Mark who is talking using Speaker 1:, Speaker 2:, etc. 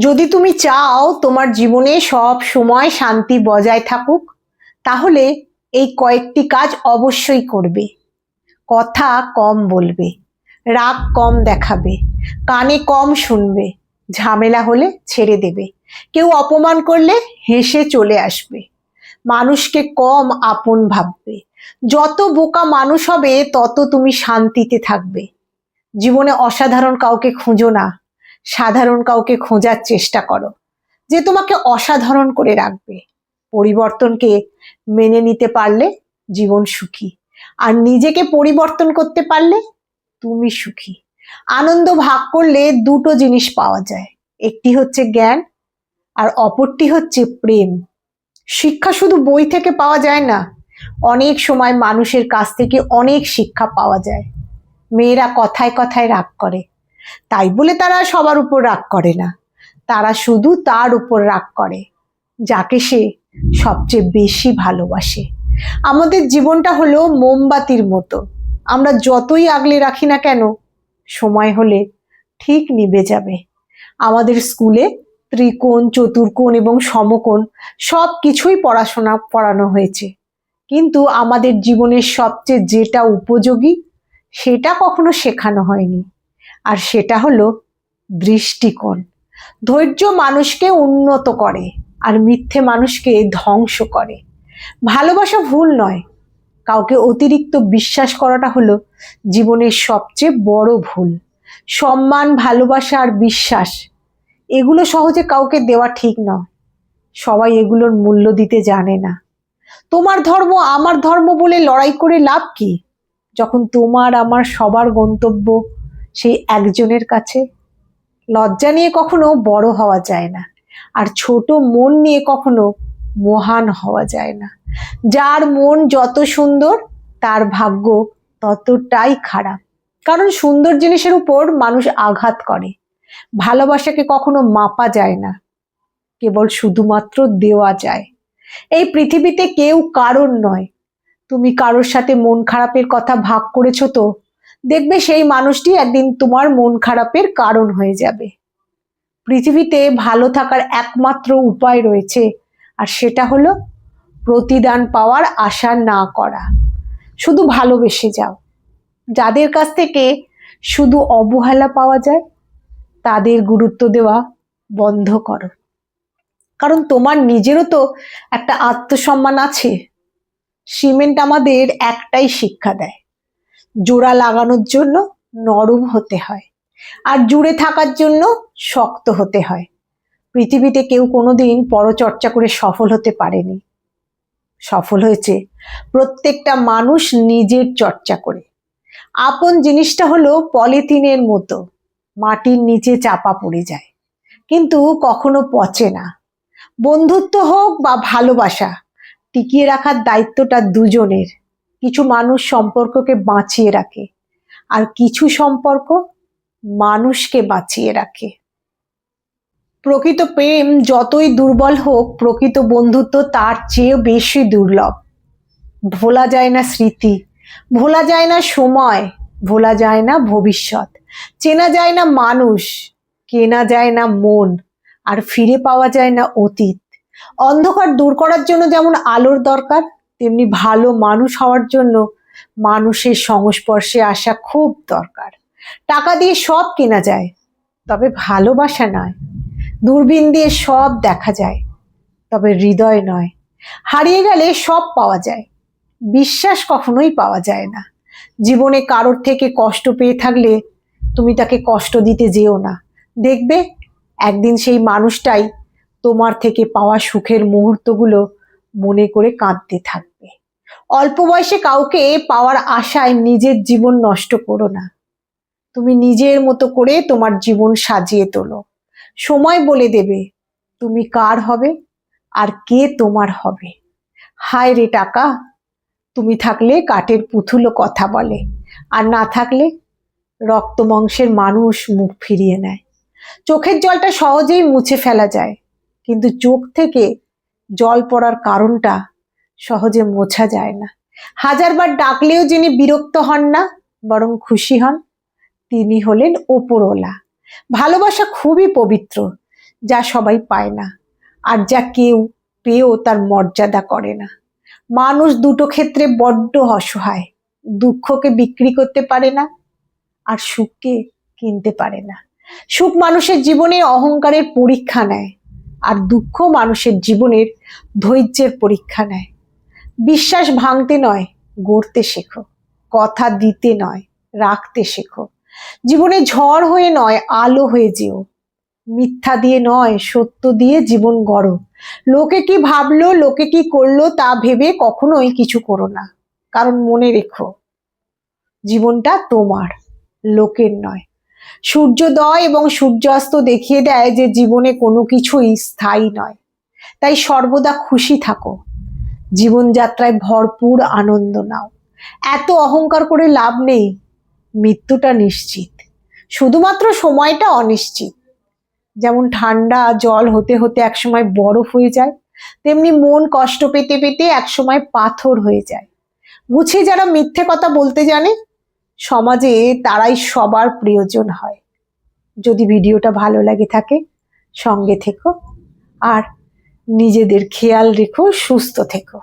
Speaker 1: যদি তুমি চাও তোমার জীবনে সব সময় শান্তি বজায় থাকুক, তাহলে এই কয়েকটি কাজ অবশ্যই করবে। কথা কম বলবে, রাগ কম দেখাবে, কানে কম শুনবে, ঝামেলা হলে ছেড়ে দেবে। কেউ অপমান করলে হেসে চলে আসবে। মানুষকে কম আপন ভাববে। যত বোকা মানুষ হবে, তত তুমি শান্তিতে থাকবে। জীবনে অসাধারণ কাউকে খুঁজো না। সাধারণ কাউকে খোঁজার চেষ্টা করো, যে তোমাকে অসাধারণ করে রাখবে। পরিবর্তনকে মেনে নিতে পারলে জীবন সুখী, আর নিজেকে পরিবর্তন করতে পারলে তুমি সুখী। আনন্দ ভাগ করলে দুটো জিনিস পাওয়া যায়, একটি হচ্ছে জ্ঞান আর অপরটি হচ্ছে প্রেম। শিক্ষা শুধু বই থেকে পাওয়া যায় না, অনেক সময় মানুষের কাছ থেকে অনেক শিক্ষা পাওয়া যায়। মেয়েরা কথায় কথায় রাগ করে তাই বলে তারা সবার উপর রাগ করে না। তারা শুধু তার উপর রাগ করে, যাকে সে সবচেয়ে বেশি ভালোবাসে। আমাদের জীবনটা হলো মোমবাতির মতো। আমরা যতই আগলে রাখি না কেন, সময় হলে ঠিক নিভে যাবে। আমাদের স্কুলে ত্রিকোণ, চতুর্কোণ এবং সমকোণ সব কিছুই পড়াশোনা পড়ানো হয়েছে। কিন্তু আমাদের জীবনের সবচেয়ে যেটা উপযোগী, সেটা কখনো শেখানো হয়নি। আর সেটা হলো দৃষ্টিকোণ। ধৈর্য মানুষকে উন্নত করে আর মিথ্যে মানুষকে ধ্বংস করে। ভালোবাসা ভুল নয়, কাউকে অতিরিক্ত বিশ্বাস করাটা হলো জীবনের সবচেয়ে বড় ভুল। সম্মান, ভালোবাসা আর বিশ্বাস, এগুলো সহজে কাউকে দেওয়া ঠিক নয়। সবাই এগুলোর মূল্য দিতে জানে না। তোমার ধর্ম আমার ধর্ম বলে লড়াই করে লাভ কি? যখন তোমার, আমার সবার গন্তব্য সেই একজনের কাছে লজ্জা নিয়ে কখনো বড় হওয়া যায় না। আর ছোট মন নিয়ে কখনো মহান হওয়া যায় না। যার মন যত সুন্দর, তার ভাগ্য ততটাই খারাপ। কারণ সুন্দর জিনিসের উপর মানুষ আঘাত করে। ভালোবাসাকে কখনো মাপা যায় না। কেবল শুধুমাত্র দেওয়া যায়। এই পৃথিবীতে কেউ কারণ নয়। তুমি কারোর সাথে মন খারাপের কথা ভাগ করেছ তো? দেখবে সেই মানুষটি একদিন তোমার মন খারাপের কারণ হয়ে যাবে। পৃথিবীতে ভালো থাকার একমাত্র উপায় রয়েছে, আর সেটা হলো প্রতিদান পাওয়ার আশা না করা। শুধু ভালোবেসে যাও। যাদের কাছ থেকে শুধু অবহেলা পাওয়া যায়, তাদের গুরুত্ব দেওয়া বন্ধ করো। কারণ তোমার নিজেরও তো একটা আত্মসম্মান আছে। সিমেন্ট আমাদের একটাই শিক্ষা দেয়। জোড়া লাগানোর জন্য নরম হতে হয়। আর জুড়ে থাকার জন্য শক্ত হতে হয়। পৃথিবীতে কেউ কোনোদিন পরচর্চা করে সফল হতে পারেনি। সফল হয়েছে প্রত্যেকটা মানুষ নিজের চর্চা করে। আপন জিনিসটা হলো পলিথিনের মতো, মাটির নিচে চাপা পড়ে যায়। কিন্তু কখনো পচে না। বন্ধুত্ব হোক বা ভালোবাসা, টিকিয়ে রাখার দায়িত্বটা দুজনের। কিছু মানুষ সম্পর্ককে বাঁচিয়ে রাখে আর কিছু সম্পর্ক মানুষকে বাঁচিয়ে রাখে। প্রকৃত প্রেম যতই দুর্বল হোক, প্রকৃত বন্ধুত্ব তার চেয়েও বেশি দুর্লভ। ভোলা যায় না স্মৃতি, ভোলা যায় না সময়, ভোলা যায় না ভবিষ্যৎ। চেনা যায় না মানুষ, কেনা যায় না মন, আর ফিরে পাওয়া যায় না অতীত। অন্ধকার দূর করার জন্য যেমন আলোর দরকার তেমনি ভালো মানুষ হওয়ার জন্য মানুষের সংস্পর্শে আসা খুব দরকার। টাকা দিয়ে সব কেনা যায়, তবে ভালোবাসা নয়। দূরবীন দিয়ে সব দেখা যায়, তবে হৃদয় নয়। হারিয়ে গেলে সব পাওয়া যায়, বিশ্বাস কখনোই পাওয়া যায় না। জীবনে কারোর থেকে কষ্ট পেয়ে থাকলে তুমি তাকে কষ্ট দিতে যেও না। দেখবে, একদিন সেই মানুষটাই তোমার থেকে পাওয়া সুখের মুহূর্তগুলো মনে করে কাঁদতে থাকবে। অল্প বয়সে কাউকে পাওয়ার আশায় নিজের জীবন নষ্ট করো না। তুমি নিজের মতো করে তোমার জীবন সাজিয়ে তোলো। সময় বলে দেবে, তুমি কার হবে আর কে তোমার হবে। হায় রে টাকা, তুমি থাকলে কাঠের পুতুলও কথা বলে আর না থাকলে রক্ত মাংসের মানুষ মুখ ফিরিয়ে নেয়। চোখের জলটা সহজেই মুছে ফেলা যায়, কিন্তু চোখ থেকে জল পড়ার কারণটা সহজে মোছা যায় না। হাজারবার ডাকলেও যিনি বিরক্ত হন না, বরং খুশি হন, তিনি হলেন ওপরওয়ালা। ভালোবাসা খুবই পবিত্র, যা সবাই পায় না, আর যা কেউ পেয়েও তার মর্যাদা করে না। মানুষ দুটো ক্ষেত্রে বড্ড অসহায়, দুঃখকে বিক্রি করতে পারে না, আর সুখকে কিনতে পারে না। সুখ মানুষের জীবনে অহংকারের পরীক্ষা নেয় আর দুঃখ মানুষের জীবনের ধৈর্যের পরীক্ষা নেয়। বিশ্বাস ভাঙতে নয়, গড়তে শেখো। কথা দিতে নয়, রাখতে শেখো। জীবনে ঝড় হয়ে নয়, আলো হয়ে যেও। মিথ্যা দিয়ে নয়, সত্য দিয়ে জীবন গড়ো। লোকে কি ভাবলো, লোকে কি করল, তা ভেবে কখনোই কিছু করো না। কারণ মনে রেখো, জীবনটা তোমার, লোকের নয়। সূর্যোদয় এবং সূর্যাস্ত দেখিয়ে দেয় যে জীবনে কোনো কিছুই স্থায়ী নয়। তাই সর্বদা খুশি থাকো। জীবনযাত্রায় ভরপুর আনন্দ নাও। এত অহংকার করে লাভ নেই। মৃত্যুটা নিশ্চিত। শুধুমাত্র সময়টা অনিশ্চিত। যেমন ঠান্ডা জল হতে হতে একসময় বরফ হয়ে যায়, তেমনি মন কষ্ট পেতে পেতে একসময় পাথর হয়ে যায়। বুঝে যারা মিথ্যে কথা বলতে জানে সমাজে তারাই সবার প্রয়োজন হয়। যদি ভিডিওটা ভালো লাগে থাকে, সঙ্গে থেকো। আর নিজেদের খেয়াল রেখো, সুস্থ থেকো।